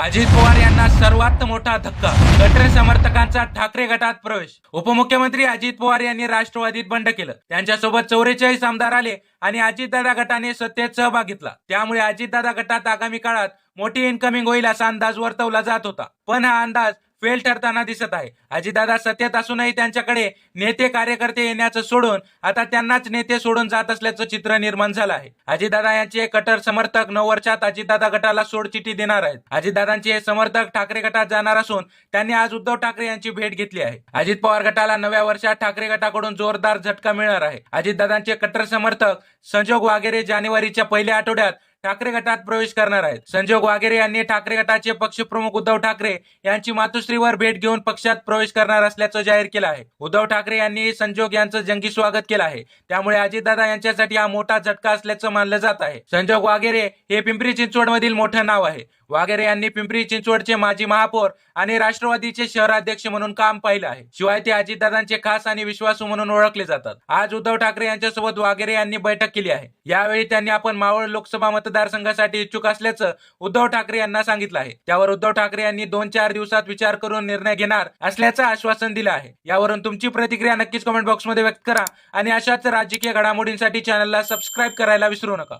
अजित पवार यांना सर्वात मोठा धक्का. गटर समर्थकांचा ठाकरे गटात प्रवेश. उपमुख्यमंत्री अजित पवार यांनी राष्ट्रवादीत बंड केलं. त्यांच्यासोबत चौवेचाळीस आमदार आले आणि अजितदादा गटाने सत्तेत सहभाग घेतला. त्यामुळे अजितदादा गटात आगामी काळात मोठी इन्कमिंग होईल असा अंदाज वर्तवला जात होता. पण हा अंदाज फेल ठरताना दिसत आहे. अजितदादा सत्तेत असूनही त्यांच्याकडे नेते कार्यकर्ते येण्याचं सोडून आता त्यांनाच नेते सोडून जात असल्याचं चित्र निर्माण झालं आहे. अजितदादा यांचे कट्टर समर्थक नऊ वर्षात अजितदादा गटाला सोडचिठ्ठी देणार आहेत. अजितदादांचे हे समर्थक ठाकरे गटात जाणार असून त्यांनी आज उद्धव ठाकरे यांची भेट घेतली आहे. अजित पवार गटाला नव्या वर्षात ठाकरे गटाकडून जोरदार झटका मिळणार आहे. अजितदादांचे कट्टर समर्थक संजोग वागेरे जानेवारीच्या पहिल्या आठवड्यात ठाकरे गटात प्रवेश करणार आहेत. संजोग वागेरे यांनी ठाकरे गटाचे पक्षप्रमुख उद्धव ठाकरे यांची मातोश्रीवर भेट घेऊन पक्षात प्रवेश करणार असल्याचं जाहीर केलं आहे. उद्धव ठाकरे यांनी संजोग यांचं जंगी स्वागत केलं आहे. त्यामुळे अजितदादा यांच्यासाठी हा मोठा झटका असल्याचं मानलं जात आहे. संजोग वागेरे हे पिंपरी चिंचवड मधील मोठं नाव आहे. वागेरे यांनी पिंपरी चिंचवडचे माजी महापौर आणि राष्ट्रवादीचे शहराध्यक्ष म्हणून काम पाहिलं आहे. शिवाय ते अजितदादांचे खास आणि विश्वासू म्हणून ओळखले जातात. आज उद्धव ठाकरे यांच्यासोबत वागेरे यांनी बैठक केली आहे. यावेळी त्यांनी आपण मावळ लोकसभा मत मतदारसंघासाठी इच्छुक असल्याचं उद्धव ठाकरे यांना सांगितलं आहे. त्यावर उद्धव ठाकरे यांनी दोन चार दिवसात विचार करून निर्णय घेणार असल्याचं आश्वासन दिलं आहे. यावरून तुमची प्रतिक्रिया नक्कीच कमेंट बॉक्समध्ये व्यक्त करा आणि अशाच राजकीय घडामोडींसाठी चॅनलला सबस्क्राईब करायला विसरू नका.